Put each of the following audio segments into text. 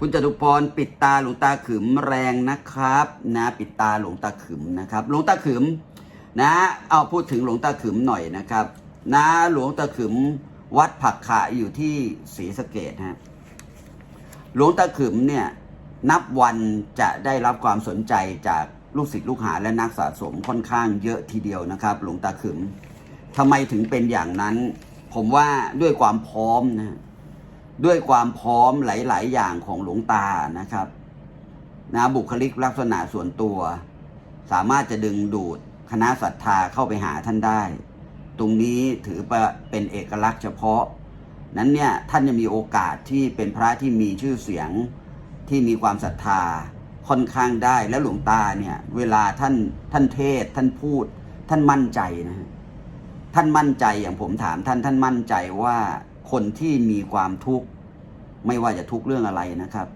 คุณจตุพรปิดตาหลวงตาขึมแรงนะครับ นะ ปิดตาหลวงตาขึมนะครับ หลวงตาขึมนะ เอาพูดถึงหลวงตาขึมหน่อยนะครับ นะหลวงตาขึมวัดผักขะอยู่ที่ศรีสะเกดฮะหลวงตาขึมเนี่ยนับวันจะได้รับความสนใจจากลูกศิษย์ลูกหาและนักสะสมค่อนข้างเยอะทีเดียวนะครับ หลวงตาขึมทำไมถึงเป็นอย่างนั้น ผมว่าด้วยความพร้อมนะ ด้วยความพร้อมหลาย ๆ อย่างของหลวงตานะครับนะบุคลิกลักษณะส่วนตัว สามารถจะดึงดูดคณะศรัทธาเข้าไปหาท่านได้ ตรงนี้ถือเป็นเอกลักษณ์เฉพาะ นั้นเนี่ยท่านจะมีโอกาสที่เป็นพระที่มีชื่อเสียงที่มีความศรัทธาค่อนข้างได้และหลวงตาเนี่ย เวลาท่านท่านเทศ ท่านพูด ท่านมั่นใจนะฮะท่านมั่นใจอย่างผมถามท่านท่านมั่นใจว่า คนที่มีความทุกข์ไม่ว่าจะทุกข์เรื่องอะไรนะครับ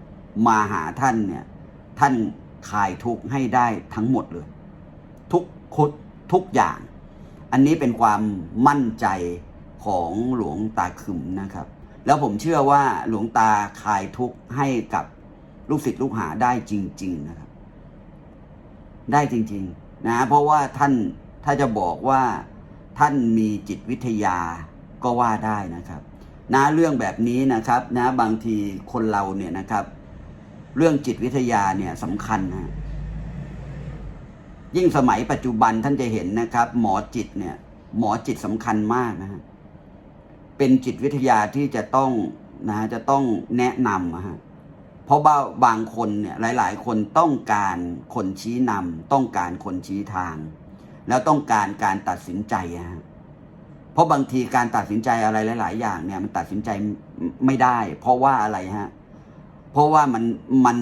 มาหาท่านเนี่ยท่านคลายทุกข์ให้ได้ทั้งหมดเลย ทุกคุดทุกอย่าง อันนี้เป็นความมั่นใจของหลวงตาขึมนะครับ แล้วผมเชื่อว่าหลวงตาคลายทุกข์ให้กับลูกศิษย์ลูกหาได้จริง ๆนะครับ ได้จริง ๆ นะ เพราะว่าท่านถ้าจะบอกว่าท่านมีจิตวิทยาก็ว่าได้นะครับ นะเรื่องแบบนี้นะครับนะบางทีคนเราเนี่ยนะครับ เรื่องจิตวิทยาเนี่ยสำคัญนะยิ่งสมัยปัจจุบันท่านจะเห็นนะครับ หมอจิตเนี่ย หมอจิตสำคัญมากนะฮะเป็นจิตวิทยาที่จะต้องนะจะต้องแนะนำอะฮะเพราะว่าบางคนเนี่ยหลาย ๆ คนต้องการคนชี้นำต้องการคนชี้ทาง แล้วต้องการการตัดสินใจอะฮะ เพราะบางทีการตัดสินใจอะไรหลาย ๆ อย่างเนี่ยมันตัดสินใจไม่ได้ เพราะว่าอะไรฮะ เพราะว่ามันมัน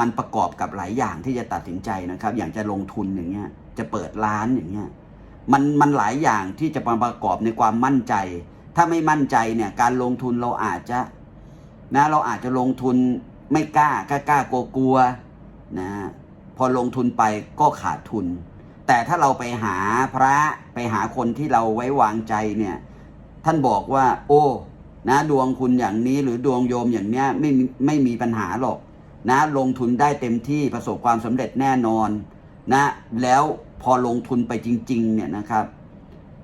มันประกอบกับหลายอย่างที่จะตัดสินใจนะครับ อย่างจะลงทุนอย่างเงี้ย จะเปิดร้านอย่างเงี้ย มันมันหลายอย่างที่จะมาประกอบในความมั่นใจ ถ้าไม่มั่นใจเนี่ยการลงทุนเราอาจจะนะเราอาจจะลงทุนไม่กล้ากล้ากล้ากลัวกลัวนะพอลงทุนไปก็ขาดทุน แต่ถ้าเราไปหาพระไปหาคนที่เราไว้วางใจเนี่ย ท่านบอกว่า โอ้นะดวงคุณอย่างนี้หรือดวงโยมอย่างเนี้ยไม่ไม่มีปัญหาหรอก นะ ลงทุนได้เต็มที่ประสบความสำเร็จแน่นอนนะ แล้วพอลงทุนไปจริง ๆ เนี่ยนะครับ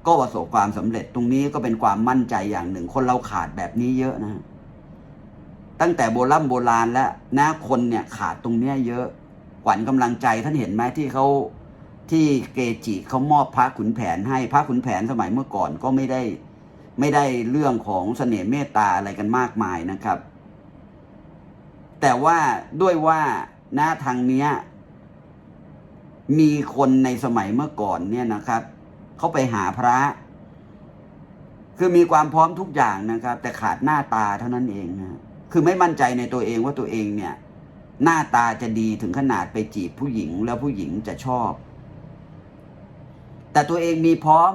ก็ประสบความสำเร็จตรงนี้ก็เป็นความมั่นใจอย่างหนึ่ง คนเราขาดแบบนี้เยอะนะ ตั้งแต่โบราณโบราณแล้วนะคนเนี่ยขาดตรงเนี้ยเยอะขวัญกำลังใจท่านเห็นไหมที่เขา ที่เกจิเขามอบพระขุนแผนให้พระขุนแผนสมัยเมื่อก่อนก็ไม่ได้ไม่ได้เรื่องของเสน่ห์เมตตาอะไรกันมากมายนะครับ แต่ว่าด้วยว่าหน้าทางเนี้ยมีคนในสมัยเมื่อก่อนเนี่ยนะครับเขาไปหาพระ คือมีความพร้อมทุกอย่างนะครับ แต่ขาดหน้าตาเท่านั้นเองนะคือไม่มั่นใจในตัวเองว่าตัวเองเนี่ย หน้าตาจะดีถึงขนาดไปจีบผู้หญิงแล้วผู้หญิงจะชอบ แต่ตัวเองมีพร้อม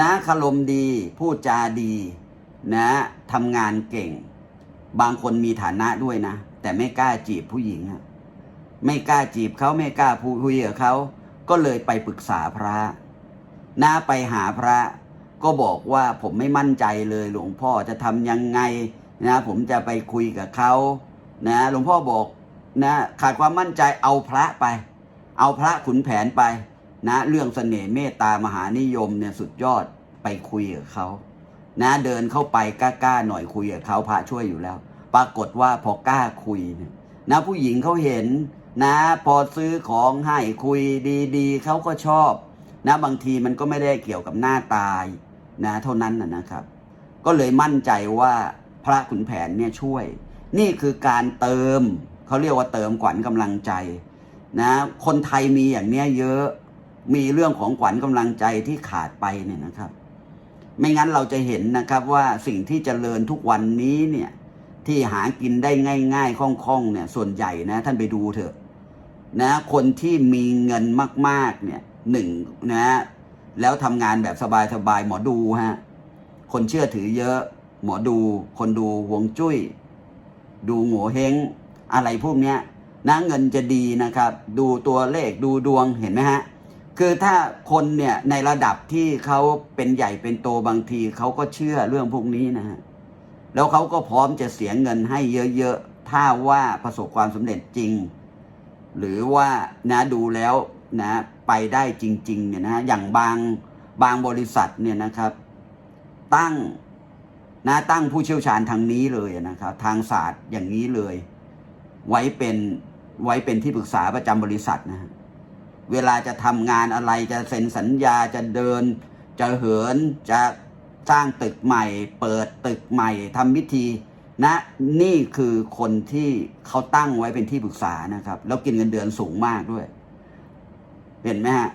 นะคารมดีพูดจาดีนะทำงานเก่ง บางคนมีฐานะด้วยนะ แต่ไม่กล้าจีบผู้หญิงไม่กล้าจีบเขาไม่กล้าพูดคุยกับเขาก็เลยไปปรึกษาพระนะไปหาพระ ก็บอกว่าผมไม่มั่นใจเลยหลวงพ่อจะทำยังไงนะผมจะไปคุยกับเขานะหลวงพ่อบอกนะขาดความมั่นใจเอาพระไป เอาพระขุนแผนไป นะเรื่องเสน่ห์เมตตามหานิยมเนี่ยสุดยอดไปคุยกับเขานะเดินเข้าไปกล้าๆหน่อยคุยกับเขาพระช่วยอยู่แล้ว ปรากฏว่าพอกล้าคุยเนี่ยนะผู้หญิงเขาเห็นนะพอซื้อของให้คุยดีๆเขาก็ชอบนะบางทีมันก็ไม่ได้เกี่ยวกับหน้าตายนะเท่านั้นนะนะครับ ก็เลยมั่นใจว่าพระขุนแผนเนี่ยช่วย นี่คือการเติมเขาเรียกว่าเติมขวัญกำลังใจนะคนไทยมีอย่างเนี้ยเยอะ มีเรื่องของขวัญกำลังใจที่ขาดไปเนี่ยนะครับ ไม่งั้นเราจะเห็นนะครับว่าสิ่งที่เจริญทุกวันนี้เนี่ยที่หากินได้ง่าย ๆคล่องๆเนี่ยส่วนใหญ่นะ ท่านไปดูเถอะนะคนที่มีเงินมากๆเนี่ยหนึ่งนะแล้วทำงานแบบสบายๆหมอดูฮะคนเชื่อถือเยอะ หมอดู คนดูหวงจุ้ย ดูโง่เฮงอะไรพวกเนี้ยนะเงินจะดีนะครับ ดูตัวเลขดูดวงเห็นไหมฮะ คือถ้าคนเนี่ยในระดับที่เขาเป็นใหญ่เป็นโตบางทีเขาก็เชื่อเรื่องพวกนี้นะฮะแล้วเขาก็พร้อมจะเสียเงินให้เยอะๆ ถ้าว่าประสบความสำเร็จจริง หรือว่านะดูแล้วนะไปได้จริง ๆ เนี่ยนะฮะอย่างบางบางบริษัทเนี่ยนะครับ ตั้งนะตั้งผู้เชี่ยวชาญทางนี้เลยนะครับ ทางศาสตร์อย่างนี้เลย ไว้เป็นไว้เป็นที่ปรึกษาประจำบริษัทนะฮะ เวลาจะทำงานอะไรจะเซ็นสัญญาจะเดิน จะเหินจะสร้างตึกใหม่ เปิดตึกใหม่ทำพิธีนะนี่คือคนที่เขาตั้งไว้เป็นที่ปรึกษานะครับ แล้วกินเงินเดือนสูงมากด้วย เห็นไหมฮะ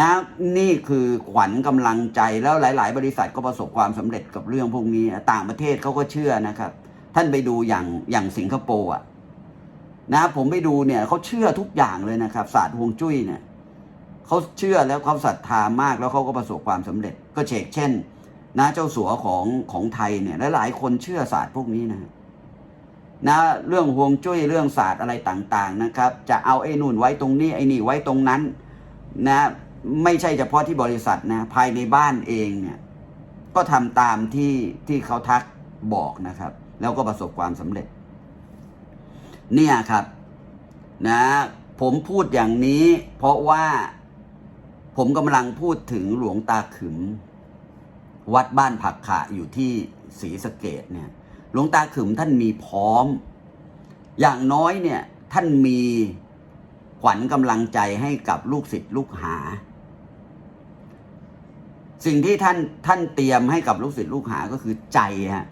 นะนี่คือขวัญกำลังใจแล้วหลาย ๆ บริษัทก็ประสบความสำเร็จกับเรื่องพวกนี้ ต่างประเทศเขาก็เชื่อนะครับ ท่านไปดูอย่างอย่างสิงคโปร์อะนะผมไปดูเนี่ยเขาเชื่อทุกอย่างเลยนะครับ ศาสตร์ฮวงจุ้ยเนี่ย เขาเชื่อแล้วเขาศรัทธามากแล้วเขาก็ประสบความสำเร็จ ก็เชกเช่นนะเจ้าสัวของของไทยเนี่ยหลายๆคนเชื่อศาสตร์พวกนี้นะนะเรื่องฮวงจุ้ยเรื่องศาสตร์อะไรต่าง ๆนะครับ จะเอาไอ้นู่นไว้ตรงนี้ไอ้นี่ไว้ตรงนั้นนะไม่ใช่เฉพาะที่บริษัทนะภายในบ้านเองเนี่ยก็ทำตามที่ที่เขาทักบอกนะครับ แล้วก็ประสบความสำเร็จ เนี่ยครับนะผมพูดอย่างนี้เพราะว่า ผมกำลังพูดถึงหลวงตาขึม วัดบ้านผักขะอยู่ที่ศรีสะเกดเนี่ยหลวงตาขึมท่านมีพร้อม อย่างน้อยเนี่ยท่านมีขวัญกำลังใจให้กับลูกศิษย์ลูกหา สิ่งที่ท่านท่านเตรียมให้กับลูกศิษย์ลูกหาก็คือใจฮะ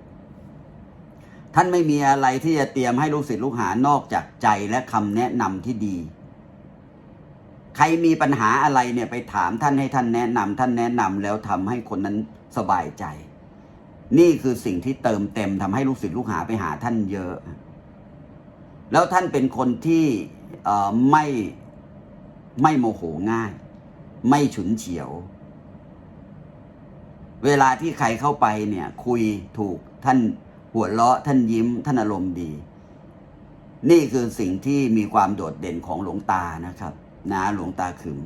ท่านไม่มีอะไรที่จะเตรียมให้ลูกศิษย์ลูกหานอกจากใจและคำแนะนำที่ดี ใครมีปัญหาอะไรเนี่ยไปถามท่านให้ท่านแนะนำท่านแนะนำแล้วทำให้คนนั้นสบายใจ นี่คือสิ่งที่เติมเต็มทำให้ลูกศิษย์ลูกหาไปหาท่านเยอะ แล้วท่านเป็นคนที่ไม่ไม่โมโหง่าย ไม่ฉุนเฉียว เวลาที่ใครเข้าไปเนี่ย คุยถูกท่านหัวเราะท่านยิ้ม ท่านอารมณ์ดี นี่คือสิ่งที่มีความโดดเด่นของหลวงตานะครับ นะหลวงตาขึม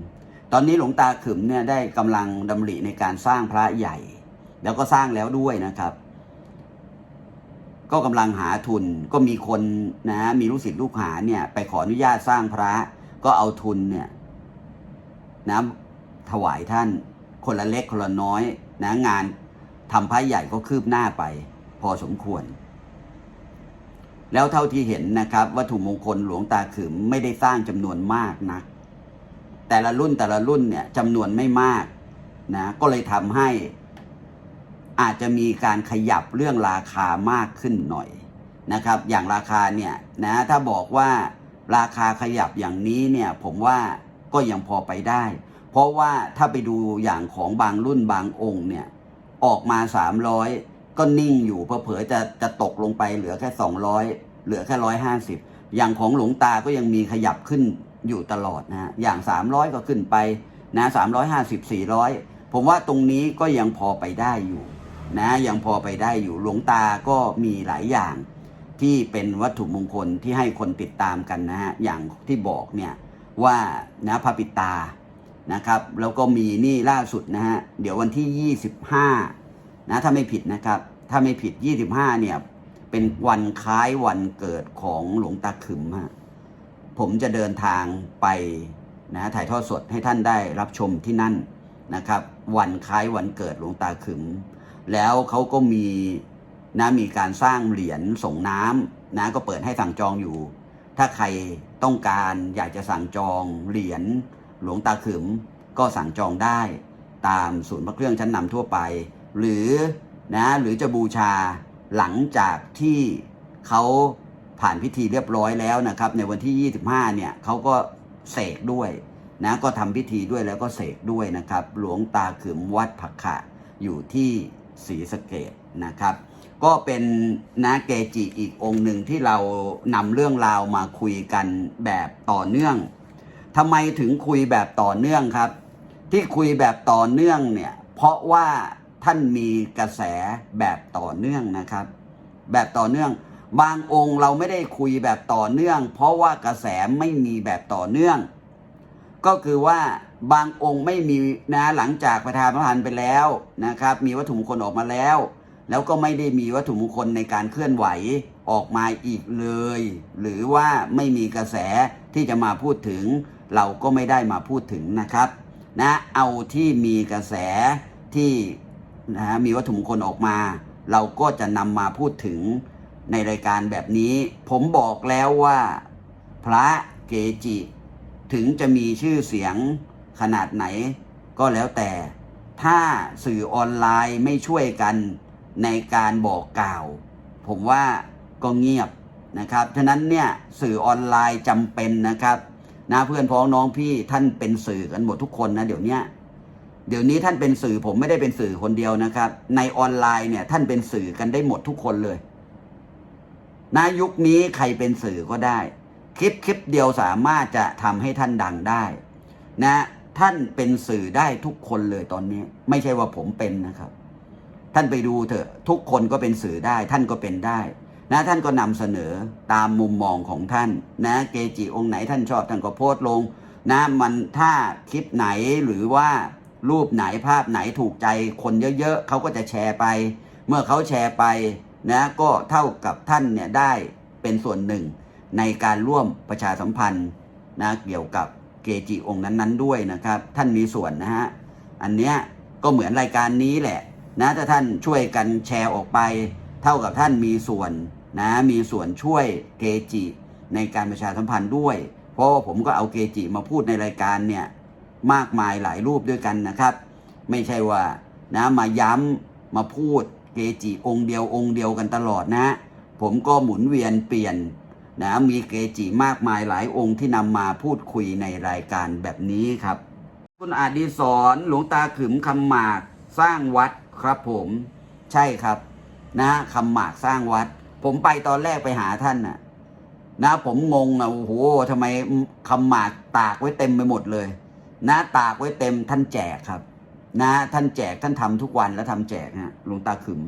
ตอนนี้หลวงตาขึมเนี่ยได้กำลังดำริในการสร้างพระใหญ่ แล้วก็สร้างแล้วด้วยนะครับ ก็กำลังหาทุนก็มีคนนะมีลูกศิษย์ลูกหาเนี่ย ไปขออนุญาตสร้างพระก็เอาทุนเนี่ยนะถวายท่านคนละเล็กคนละน้อยนะงานทำพระใหญ่ก็คืบหน้าไป พอสมควร แล้วเท่าที่เห็นนะครับ วัตถุมงคลหลวงตาขึมไม่ได้สร้างจำนวนมากนะ แต่ละรุ่นแต่ละรุ่นเนี่ยจำนวนไม่มากนะก็เลยทำให้อาจจะมีการขยับเรื่องราคามากขึ้นหน่อยนะครับ อย่างราคาเนี่ยนะถ้าบอกว่าราคาขยับอย่างนี้เนี่ยผมว่าก็ยังพอไปได้ เพราะว่าถ้าไปดูอย่างของบางรุ่นบางองค์เนี่ยออกมา 300 ก็นิ่งอยู่เผลอจะจะตกลงไปเหลือแค่ 200 เหลือแค่ 150 อย่างของหลวงตาก็ยังมีขยับขึ้น อยู่ตลอดนะฮะอย่าง 300 ก็ขึ้นไปนะ350 400ผมว่าตรงนี้ก็ยังพอไปได้อยู่นะยังพอไปได้อยู่หลวงตาก็มีหลายอย่างที่เป็นวัตถุมงคลที่ให้คนติดตามกันนะฮะอย่างที่บอกเนี่ยว่านะพระปิตานะครับ แล้วก็มีนี่ล่าสุดนะฮะเดี๋ยววันที่ 25นะถ้าไม่ผิดนะครับ ถ้าไม่ผิด 25เนี่ยเป็นวันคล้ายวันเกิดของหลวงตาขึมฮะ ผมจะเดินทางไปนะถ่ายทอดสดให้ท่านได้รับชมที่นั่นนะครับ วันคล้ายวันเกิดหลวงตาขึม แล้วเขาก็มีนะมีการสร้างเหรียญส่งน้ำนะก็เปิดให้สั่งจองอยู่ ถ้าใครต้องการอยากจะสั่งจองเหรียญหลวงตาขึม ก็สั่งจองได้ตามศูนย์พระเครื่องชั้นนำทั่วไป หรือนะหรือจะบูชาหลังจากที่เขา ผ่านพิธีเรียบร้อยแล้วนะครับ ในวันที่ 25 เนี่ยเขาก็เสกด้วยนะก็ทำพิธีด้วยแล้วก็เสกด้วยนะครับ หลวงตาขึมวัดผักขะอยู่ที่ศรีสะเกดนะครับ ก็เป็นนะเกจิอีกองค์หนึ่งที่เรานำเรื่องราวมาคุยกันแบบต่อเนื่องทำไมถึงคุยแบบต่อเนื่องครับ ที่คุยแบบต่อเนื่องเนี่ยเพราะว่าท่านมีกระแสแบบต่อเนื่องนะครับ แบบต่อเนื่อง บางองค์เราไม่ได้คุยแบบต่อเนื่อง เพราะว่ากระแสไม่มีแบบต่อเนื่อง ก็คือว่าบางองค์ไม่มีนะหลังจากประธานพระพันไปแล้วนะครับ มีวัตถุมงคลออกมาแล้ว แล้วก็ไม่ได้มีวัตถุมงคลในการเคลื่อนไหวออกมาอีกเลย หรือว่าไม่มีกระแสที่จะมาพูดถึง เราก็ไม่ได้มาพูดถึงนะครับนะเอาที่มีกระแสที่นะฮะมีวัตถุมงคลออกมา เราก็จะนำมาพูดถึง ในรายการแบบนี้ ผมบอกแล้วว่า พระเกจิ ถึงจะมีชื่อเสียงขนาดไหน ก็แล้วแต่ ถ้าสื่อออนไลน์ไม่ช่วยกันในการบอกกล่าว ผมว่าก็เงียบนะครับฉะนั้นเนี่ยสื่อออนไลน์จำเป็นนะครับนะเพื่อนพ้องน้องพี่ท่านเป็นสื่อกันหมดทุกคนนะเดี๋ยวนี้เดี๋ยวนี้ท่านเป็นสื่อผมไม่ได้เป็นสื่อคนเดียวนะครับ ในออนไลน์เนี่ยท่านเป็นสื่อกันได้หมดทุกคนเลย นยุคนี้ใครเป็นสื่อก็ได้ คลิปคลิปเดียวสามารถจะทำให้ท่านดังได้ นะ ท่านเป็นสื่อได้ทุกคนเลยตอนนี้ ไม่ใช่ว่าผมเป็นนะครับ ท่านไปดูเถอะทุกคนก็เป็นสื่อได้ ท่านก็เป็นได้ นะท่านก็นำเสนอตามมุมมองของท่าน นะ เกจิองค์ไหนท่านชอบท่านก็โพสต์ลง นะมันถ้าคลิปไหนหรือว่ารูปไหนภาพไหนถูกใจคนเยอะๆเขาก็จะแชร์ไป เมื่อเขาแชร์ไป นะก็เท่ากับท่านเนี่ยได้เป็นส่วนหนึ่งในการร่วมประชาสัมพันธ์นะเกี่ยวกับเกจิองค์นั้นๆด้วยนะครับ ท่านมีส่วนนะฮะอันเนี้ยก็เหมือนรายการนี้แหละนะถ้าท่านช่วยกันแชร์ออกไป เท่ากับท่านมีส่วนนะมีส่วนช่วยเกจิในการประชาสัมพันธ์ด้วย เพราะว่าผมก็เอาเกจิมาพูดในรายการเนี่ยมากมายหลายรูปด้วยกันนะครับ ไม่ใช่ว่านะมาย้ำมาพูด เกจิองค์เดียวองค์เดียวกันตลอดนะ ผมก็หมุนเวียนเปลี่ยนนะมีเกจิมากมายหลายองค์ที่นำมาพูดคุยในรายการแบบนี้ครับ คุณอาดีสอนหลวงตาขึมคำหมากสร้างวัดครับผมใช่ครับนะคำหมากสร้างวัด ผมไปตอนแรกไปหาท่านน่ะนะผมงงอะโอ้โหทำไมคำหมากตากไว้เต็มไปหมดเลย นะตากไว้เต็มท่านแจกครับ นะท่านแจกท่านทำทุกวันแล้วทำแจกฮะหลวงตาขึม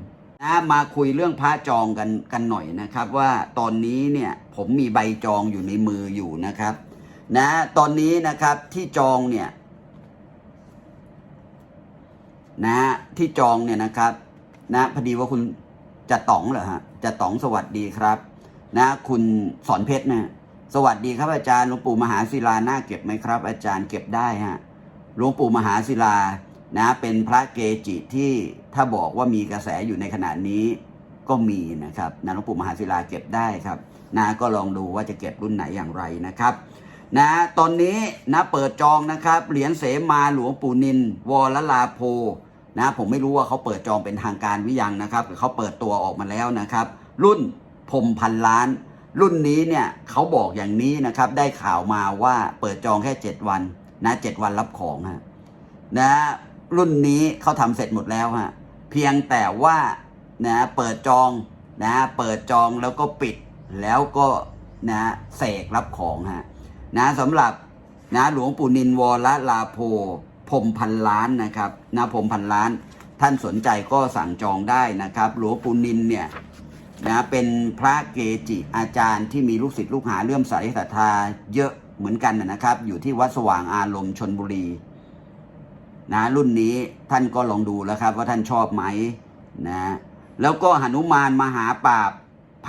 นะมาคุยเรื่องพระจองกันกันหน่อยนะครับ ว่าตอนนี้เนี่ยผมมีใบจองอยู่ในมืออยู่นะครับ นะตอนนี้นะครับที่จองเนี่ยนะที่จองเนี่ยนะครับ นะพอดีว่าคุณจะต๋องเหรอฮะจะต๋องสวัสดีครับ นะ คุณสอนเพชรนะสวัสดีครับอาจารย์หลวงปู่มหาศิลาน่าเก็บไหมครับ อาจารย์เก็บได้ฮะหลวงปู่มหาศิลา นะเป็นพระเกจิที่ถ้าบอกว่ามีกระแสอยู่ในขณะนี้ก็มีนะครับนะหลวงปู่มหาศิลาเก็บได้ครับนะก็ลองดูว่าจะเก็บรุ่นไหนอย่างไรนะครับนะตอนนี้นะเปิดจองนะครับเหรียญเสมาหลวงปู่นิน วรลาโพนะผมไม่รู้ว่าเขาเปิดจองเป็นทางการหรือยังนะครับหรือเขาเปิดตัวออกมาแล้วนะครับ รุ่นพรมพันล้าน รุ่นนี้เนี่ยเขาบอกอย่างนี้นะครับได้ข่าวมาว่าเปิดจองแค่ 7 วันนะเจ็ดวันรับของฮะนะ รุ่นนี้เขาทำเสร็จหมดแล้วฮะเพียงแต่ว่านะเปิดจองนะเปิดจองแล้วก็ปิดแล้วก็นะเสกรับของฮะนะสำหรับนะหลวงปู่นินวรลาโพพมพันล้านนะครับนะพมพันล้าน ท่านสนใจก็สั่งจองได้นะครับ หลวงปู่นินเนี่ยนะเป็นพระเกจิอาจารย์ที่มีลูกศิษย์ลูกหาเลื่อมใสศรัทธาเยอะเหมือนกันนะครับ อยู่ที่วัดสว่างอารมณ์ชนบุรี นะรุ่นนี้ท่านก็ลองดูแล้วครับ ว่าท่านชอบไหมนะแล้วก็หนุมานมหาปราบไพ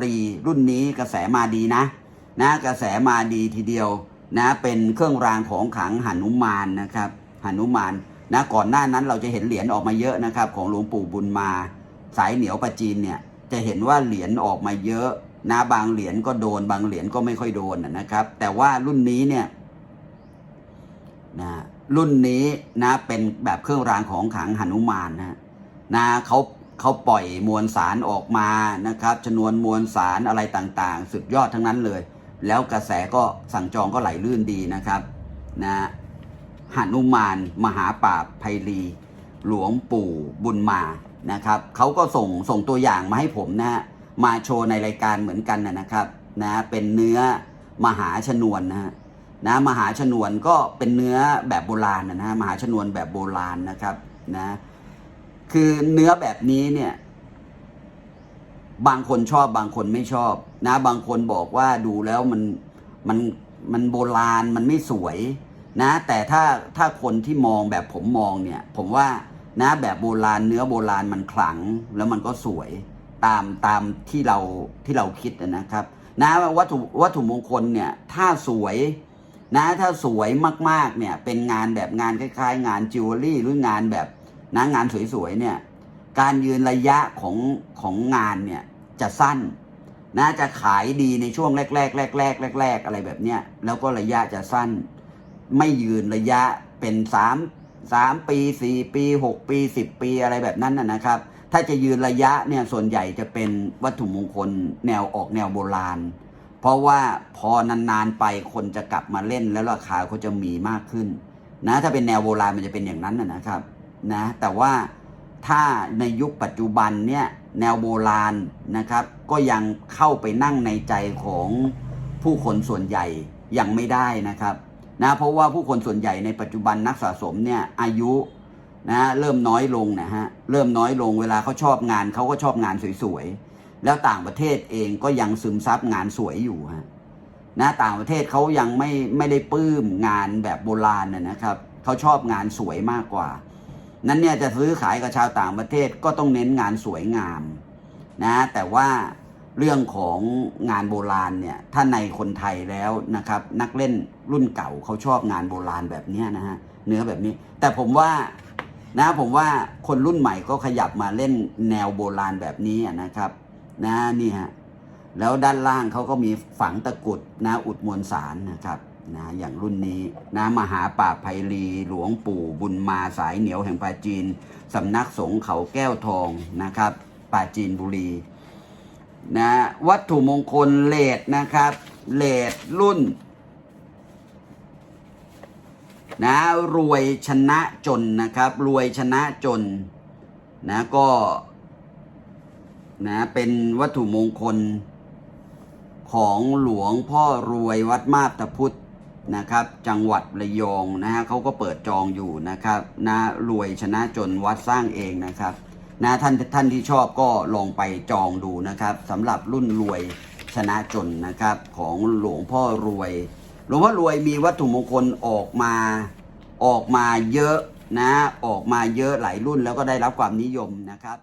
รีรุ่นนี้กระแสมาดีนะนะกระแสมาดีทีเดียวนะเป็นเครื่องรางของขังหนุมานนะครับหนุมานนะก่อนหน้านั้นเราจะเห็นเหรียญออกมาเยอะนะครับ ของหลวงปู่บุญมา สายเหนียวประจีนเนี่ยจะเห็นว่าเหรียญออกมาเยอะนะบางเหรียญก็โดน บางเหรียญก็ไม่ค่อยโดนนะครับ แต่ว่ารุ่นนี้เนี่ยนะ รุ่นนี้นะเป็นแบบเครื่องรางของขลังหนุมานนะนะเขาเขาปล่อยมวลสารออกมานะครับจำนวนมวลสารอะไรต่างๆ สุดยอดทั้งนั้นเลย แล้วกระแสก็สั่งจองก็ไหลลื่นดีนะครับนะหนุมาน มหาปราบไพรีหลวงปู่บุญมานะครับเขาก็ส่งส่งตัวอย่างมาให้ผมนะฮะมาโชว์ในรายการเหมือนกันนะครับนะเป็นเนื้อมหาชนวนนะฮะ นะมหาชนวนก็เป็นเนื้อแบบโบราณนะฮะมหาชนวนแบบโบราณนะครับนะคือเนื้อแบบนี้เนี่ยบางคนชอบบางคนไม่ชอบ นะ บางคนบอกว่าดูแล้วมันมันมันโบราณมันไม่สวยนะ แต่ถ้าถ้าคนที่มองแบบผมมองเนี่ย ผมว่านะแบบโบราณเนื้อโบราณมันขลังแล้วมันก็สวยตามตามที่เราที่เราคิดนะครับ นะวัตถุวัตถุมงคลเนี่ยถ้าสวย นะถ้าสวยมากๆเนี่ยเป็นงานแบบงานคล้าย ๆ งานจิวเวลรี่หรืองานแบบนะงานสวยๆเนี่ยการยืนระยะของของงานเนี่ยจะสั้นนะจะขายดีในช่วงแรกๆแรกๆแรกๆอะไรแบบเนี้ยแล้วก็ระยะจะสั้น ไม่ยืนระยะเป็นสามสามปีสี่ปีหกปีสิบปีอะไรแบบนั้นนะนะครับ ถ้าจะยืนระยะเนี่ยส่วนใหญ่จะเป็นวัตถุมงคลแนวออกแนวโบราณ ราะว่าพอนานๆไปคนจะกลับมาเล่นแล้วราคาเขาจะมีมากขึ้นนะถ้าเป็นแนวโบราณมันจะเป็นอย่างนั้นนะนะครับนะแต่ว่าถ้าในยุคปัจจุบันเนี่ยแนวโบราณนะครับ ก็ยังเข้าไปนั่งในใจของผู้คนส่วนใหญ่ยังไม่ได้นะครับนะเพราะว่าผู้คนส่วนใหญ่ในปัจจุบันนักสะสมเนี่ยอายุนะเริ่มน้อยลงนะฮะเริ่มน้อยลงเวลาเขาชอบงานเขาก็ชอบงานสวยๆ แล้วต่างประเทศเองก็ยังซึมซับงานสวยอยู่ฮะนะต่างประเทศเขายังไม่ไม่ได้ปลื้มงานแบบโบราณนะนะครับเขาชอบงานสวยมากกว่า นั้นเนี่ยจะซื้อขายกับชาวต่างประเทศก็ต้องเน้นงานสวยงามนะแต่ว่าเรื่องของงานโบราณเนี่ยถ้าในคนไทยแล้วนะครับ นักเล่นรุ่นเก่าเขาชอบงานโบราณแบบนี้นะฮะเนื้อแบบนี้ แต่ผมว่านะผมว่าคนรุ่นใหม่ก็ขยับมาเล่นแนวโบราณแบบนี้นะครับ นะนี่ฮะแล้วด้านล่างเขาก็มีฝังตะกุดนะอุดมวลสารนะครับนะอย่างรุ่นนี้นะมหาป่าบไพลีหลวงปู่บุญมาสายเหนียวแห่งปาจีนสำนักสงฆ์เขาแก้วทองนะครับปาจีนบุรีนะวัตถุมงคลเลดนะครับเลดรุ่นนะรวยชนะจนนะครับ รวยชนะจนนะก็ นะเป็นวัตถุมงคลของหลวงพ่อรวยวัดมาบตาพุทธนะครับ จังหวัดระยองนะฮะเขาก็เปิดจองอยู่นะครับนะรวยชนะจนวัดสร้างเองนะครับนะท่านท่านที่ชอบก็ลองไปจองดูนะครับสำหรับรุ่นรวยชนะจนนะครับของหลวงพ่อรวย หลวงพ่อรวยมีวัตถุมงคลออกมาออกมาเยอะนะออกมาเยอะหลายรุ่นแล้วก็ได้รับความนิยมนะครับ